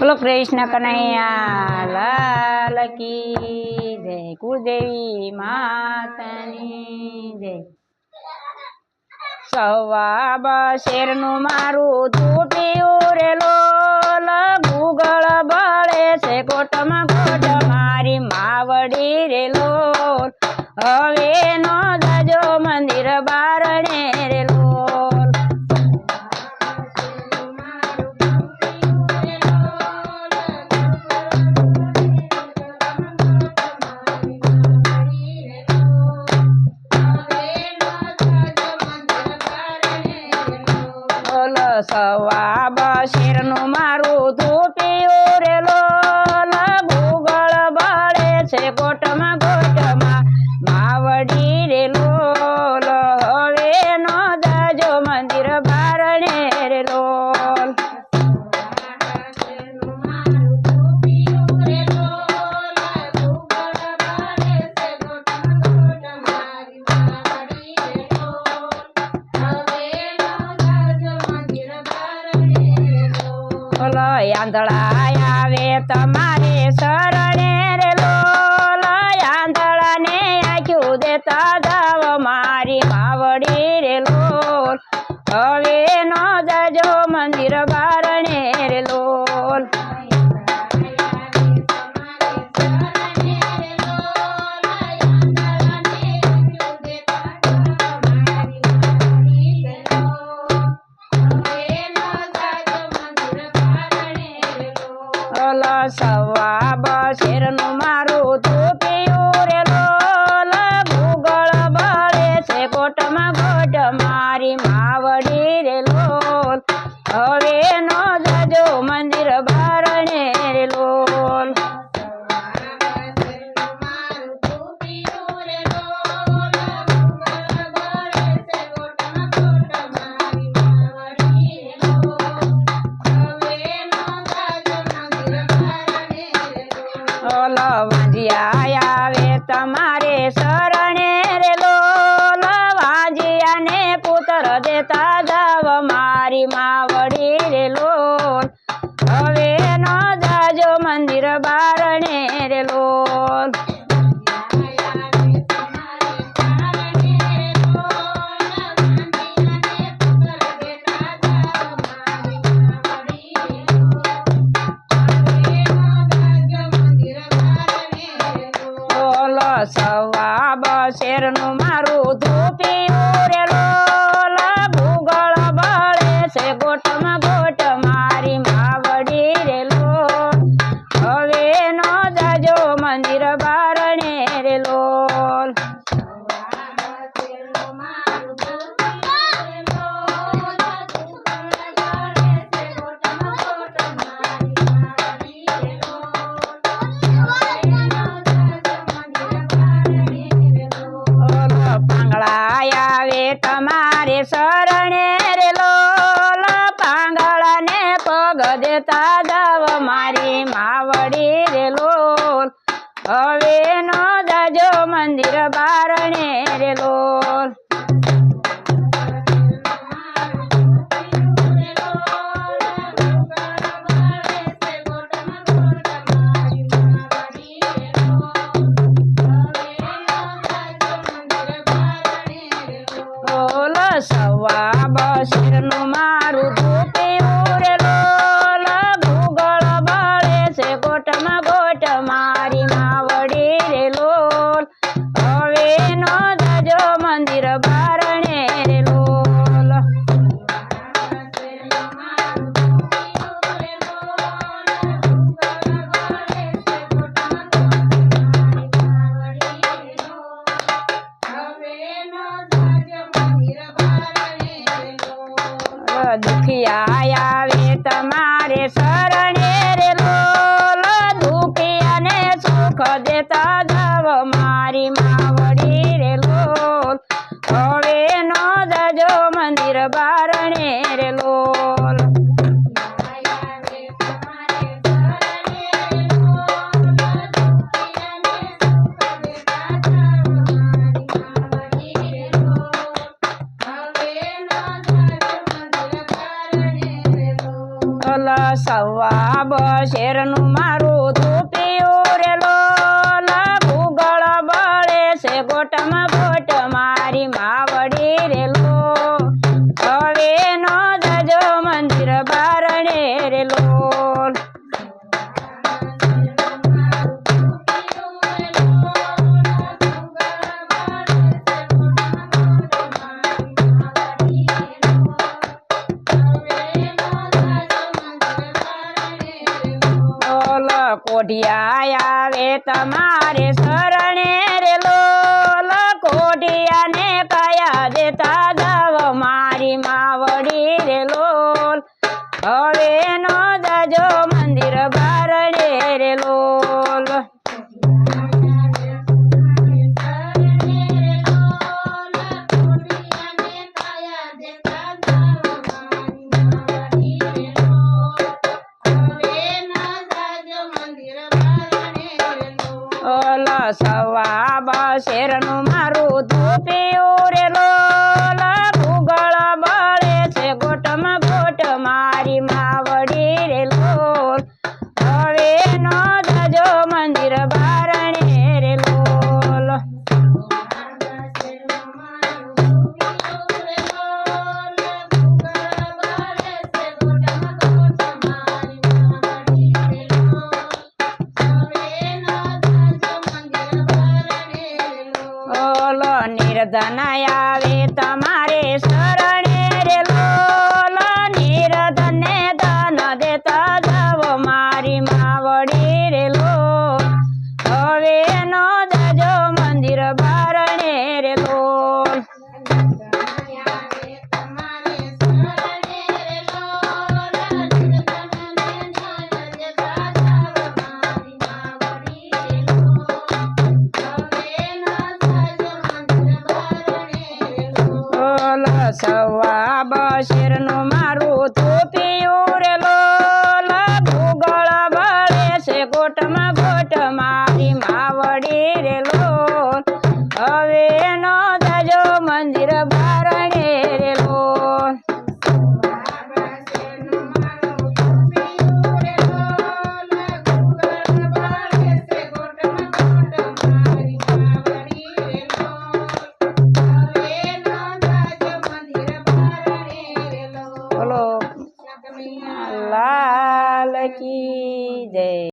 બોલો કૃષ્ણ કનૈયા, લાલ કી જય, કુળદેવી માતાની જય. સવા બશેરનું મારું તૂટ્યું રે ગુગળ બળે છે કોટમાં કોટ મારી માવડી રેલો. હવે સવા બશેરનું મારું ધૂપિયું આંધળા આવે તમારે શરણે રે લોલ આંધળાને આખ્યું દેતા જાવ મારી માવડી રે લોલ હવે નો જજો મંદિર જાવ મારી માવડી તમારે શરણે રે લોલ પાંગળાને પગ દેતા જાવ. મારી માવડી રે લોલ, હવે નો જાજો મંદિર બારણે રે લોલ. સવા બશેરનું સવા બશેરનું મારું તું રે રેલો. ભૂગળ બળે છે ગોટમાં કોઢિયા આવે તમારે સવા શેરનું મારું ધોપિયું નિર્ધન આવે તમારે શરણે રે લોલ નિર્ધને ધન દેતા જાવ મારી માવડી રે લો હવે નો જજો મંદિર બારણે So, uh,